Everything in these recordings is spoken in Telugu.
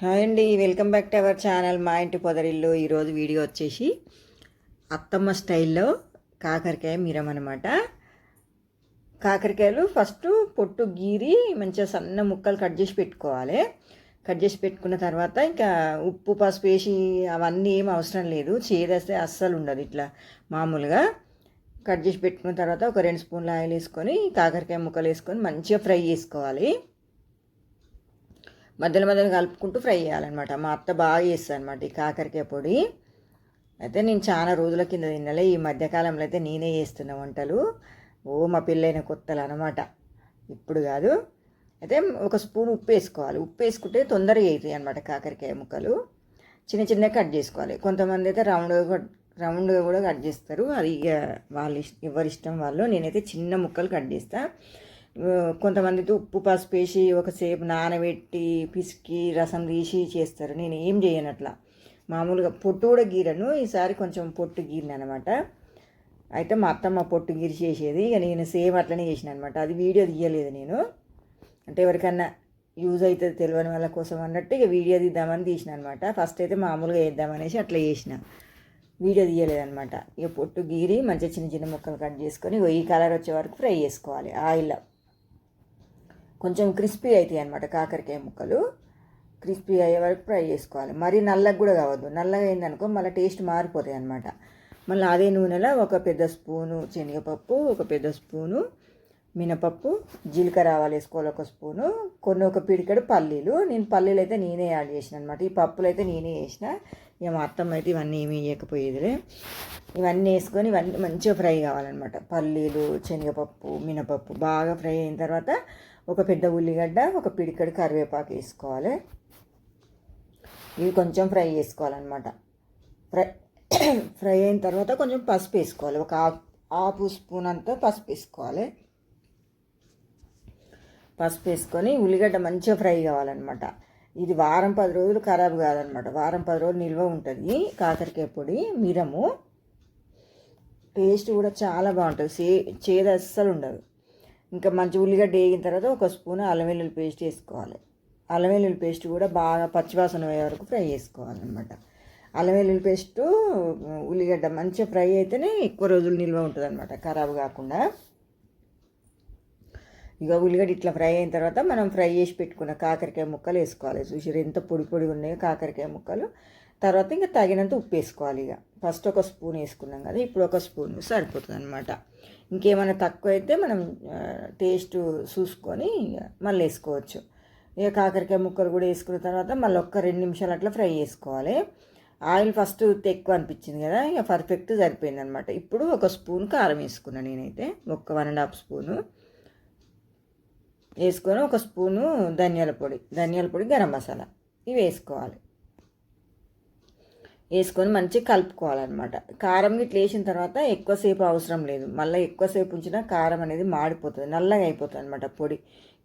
హాయ్ అండి welcome back to our channel మా ఇంటి పొదరిల్లు. ఈరోజు వీడియో వచ్చేసి అత్తమ్మ స్టైల్లో కాకరకాయ మీరం అనమాట కాకరకాయలు ఫస్ట్ పొట్టు గీరి మంచిగా సన్న ముక్కలు కట్ చేసి పెట్టుకోవాలి. కట్ చేసి పెట్టుకున్న తర్వాత ఇంకా ఉప్పు పసుపు వేసి అవన్నీ ఏం అవసరం లేదు. చేదేస్తే అస్సలు ఉండదు ఇట్లా మామూలుగా. కట్ చేసి పెట్టుకున్న తర్వాత ఒక రెండు స్పూన్ల ఆయిల్ వేసుకొని కాకరకాయ ముక్కలు వేసుకొని మంచిగా ఫ్రై చేసుకోవాలి. మధ్యలో మధ్యలో కలుపుకుంటూ ఫ్రై చేయాలన్నమాట. మా అత్త బాగా చేస్తుంది అనమాట ఈ కాకరకాయ పొడి. అయితే నేను చాలా రోజుల కింద తినలే ఈ మధ్యకాలంలో అయితే నేనే చేస్తున్న వంటలు. ఓ మా పెళ్ళైన కొత్తలు అనమాట ఇప్పుడు కాదు. అయితే ఒక స్పూన్ ఉప్పు వేసుకోవాలి. ఉప్పు వేసుకుంటే తొందరగా అవుతాయి అనమాట కాకరకాయ ముక్కలు. చిన్న చిన్నగా కట్ చేసుకోవాలి. కొంతమంది అయితే రౌండ్గా రౌండ్గా కూడా కట్ చేస్తారు. అది ఇక వాళ్ళ ఇష్టం ఎవరి ఇష్టం వాళ్ళు. నేనైతే చిన్న ముక్కలు కట్ చేస్తాను కొంతమందితో ఉప్పు పసుపు వేసి ఒకసేపు నానబెట్టి పిసికి రసం తీసి చేస్తారు. నేను ఏం చేయను అట్లా. మామూలుగా పొట్టు కూడా గీరను. ఈసారి కొంచెం పొట్టు గీరిన అనమాట అయితే మా అత్తమ్మ పొట్టు గీరి చేసేది. ఇక నేను సేమ్ అట్లనే చేసిన అనమాట అది వీడియో తీయలేదు నేను. అంటే ఎవరికన్నా యూజ్ అవుతుంది తెలియని వాళ్ళ కోసం అన్నట్టు ఇక వీడియో తీద్దామని తీసిన అనమాట ఫస్ట్ అయితే మామూలుగా వేద్దామనేసి అట్లా చేసిన. వీడియో తీయలేదనమాట ఇక పొట్టు గీరి మంచిగా చిన్న చిన్న ముక్కలు కట్ చేసుకొని ఈ కలర్ వచ్చే వరకు ఫ్రై చేసుకోవాలి. ఆయిల్లో కొంచెం క్రిస్పీ అవుతాయి అనమాట కాకరకాయ ముక్కలు. క్రిస్పీ అయ్యే వరకు ఫ్రై చేసుకోవాలి. మరీ నల్లగా కూడా కావద్దు. నల్లగా అయిందనుకో మళ్ళీ టేస్ట్ మారిపోతాయి అనమాట మళ్ళీ అదే నూనెలో ఒక పెద్ద స్పూను శనగపప్పు ఒక పెద్ద స్పూను మినపప్పు జీలకర్ర ఆవాలు వేసుకోవాలి ఒక స్పూను కొన్ని ఒక పిడికడు పల్లీలు. నేను పల్లీలు అయితే నేనే యాడ్ చేసిన అనమాట ఈ పప్పులు అయితే నేనే వేసిన ఇక మా అత్తమ్మ అయితే ఇవన్నీ ఏమీ వేయకపోయేదిలే ఇవన్నీ వేసుకొని ఇవన్నీ మంచిగా ఫ్రై కావాలన్నమాట. పల్లీలు శనగపప్పు మినపప్పు బాగా ఫ్రై అయిన తర్వాత ఒక పెద్ద ఉల్లిగడ్డ ఒక పిడికడు కరివేపాకు వేసుకోవాలి. ఇవి కొంచెం ఫ్రై చేసుకోవాలన్నమాట. ఫ్రై ఫ్రై అయిన తర్వాత కొంచెం పసుపు వేసుకోవాలి. ఒక హాఫ్ స్పూన్ అంతా పసుపు వేసుకోవాలి. పసుపు వేసుకొని ఉల్లిగడ్డ మంచిగా ఫ్రై కావాలన్నమాట. ఇది వారం పది రోజులు ఖరాబ్ కాదనమాట వారం పది రోజులు నిల్వ ఉంటుంది. కాకరకాయ పొడి మిరము. టేస్ట్ కూడా చాలా బాగుంటుంది. సే చేదు అస్సలు ఉండదు. ఇంకా మంచి ఉల్లిగడ్డ వేగిన తర్వాత ఒక స్పూన్ అల్లం వెల్లుల్లి పేస్ట్ వేసుకోవాలి. అల్లం వెల్లుల్లి పేస్ట్ కూడా బాగా పచ్చివాసన అయ్యే వరకు ఫ్రై చేసుకోవాలన్నమాట. అల్లం వెల్లుల్లి పేస్ట్ ఉల్లిగడ్డ మంచిగా ఫ్రై అయితేనే ఎక్కువ రోజులు నిల్వ ఉంటుంది అనమాట ఖరాబ్ కాకుండా. ఇక ఉల్లిగడ్డ ఇట్లా ఫ్రై అయిన తర్వాత మనం ఫ్రై చేసి పెట్టుకున్న కాకరకాయ ముక్కలు వేసుకోవాలి. చూసారు ఎంత పొడి పొడి ఉన్నాయో కాకరకాయ ముక్కలు. తర్వాత ఇంకా తగినంత ఉప్పు వేసుకోవాలి ఇక. ఫస్ట్ ఒక స్పూన్ వేసుకున్నాం కదా ఇప్పుడు ఒక స్పూన్ సరిపోతుంది అనమాట ఇంకేమైనా తక్కువ అయితే మనం టేస్ట్ చూసుకొని మళ్ళీ వేసుకోవచ్చు. ఇక కాకరకాయ ముక్కలు కూడా వేసుకున్న తర్వాత మళ్ళీ ఒక్క రెండు నిమిషాలు అట్లా ఫ్రై చేసుకోవాలి. ఆయిల్ ఫస్ట్ ఎక్కువ అనిపించింది కదా ఇక పర్ఫెక్ట్ సరిపోయింది అనమాట ఇప్పుడు ఒక స్పూన్ కారం వేసుకున్నాను నేనైతే ఒక వన్ అండ్ హాఫ్ స్పూను. వేసుకొని ఒక స్పూను ధనియాల పొడి ధనియాల పొడి గరం మసాలా. ఇవి వేసుకోవాలి. వేసుకొని మంచిగా కలుపుకోవాలన్నమాట. కారం ఇట్లా వేసిన తర్వాత ఎక్కువసేపు అవసరం లేదు. మళ్ళీ ఎక్కువసేపు ఉంచినా కారం అనేది మాడిపోతుంది నల్లగా అయిపోతుంది అనమాట పొడి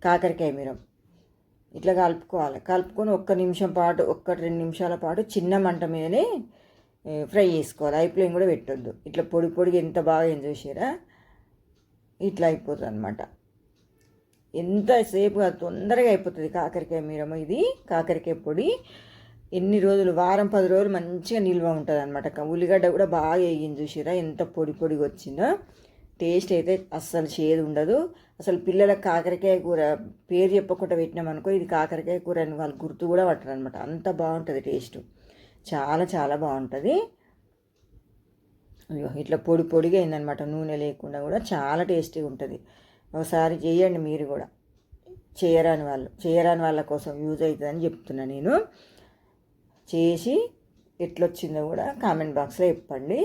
కాకరకాయ మీరం. ఇట్లా కలుపుకోవాలి. కలుపుకొని ఒక్క నిమిషం పాటు ఒక్క రెండు నిమిషాల పాటు చిన్న మంట మీదనే ఫ్రై చేసుకోవాలి. అయిపోయిన కూడా పెట్టొద్దు. ఇట్లా పొడి పొడిగా ఎంత బాగా ఎంజాయ్ చేసారా ఇట్లా అయిపోతుంది అనమాట ఎంతసేపు తొందరగా అయిపోతుంది కాకరకాయ మీరము ఇది కాకరకాయ పొడి. ఎన్ని రోజులు వారం పది రోజులు మంచిగా నిల్వ ఉంటుంది అనమాట ఉల్లిగడ్డ కూడా బాగా వేగింది చూసిరా ఎంత పొడి పొడిగా వచ్చిందో. టేస్ట్ అయితే అస్సలు చేదు ఉండదు. అసలు పిల్లలకు కాకరకాయ కూర పేరు చెప్పకుండా పెట్టినామనుకో ఇది కాకరకాయ కూర అని వాళ్ళు గుర్తు కూడా పట్టరు అనమాట అంత బాగుంటుంది టేస్ట్. చాలా చాలా బాగుంటుంది. అయ్యో ఇట్లా పొడి పొడిగా అయిందనమాట నూనె లేకుండా కూడా చాలా టేస్టీగా ఉంటుంది. ఒకసారి చేయండి మీరు కూడా. చేయరాని వాళ్ళు చేయరాని వాళ్ళ కోసం యూజ్ అవుతుందని చెప్తున్నా నేను. చేసి ఎట్లొచ్చిందో కూడా కామెంట్ బాక్స్లో చెప్పండి.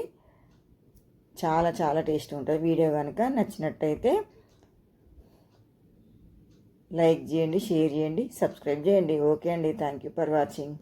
చాలా చాలా టేస్ట్ ఉంటుంది. వీడియో కనుక నచ్చినట్టయితే లైక్ చేయండి షేర్ చేయండి సబ్స్క్రైబ్ చేయండి. ఓకే అండి. Thank you for watching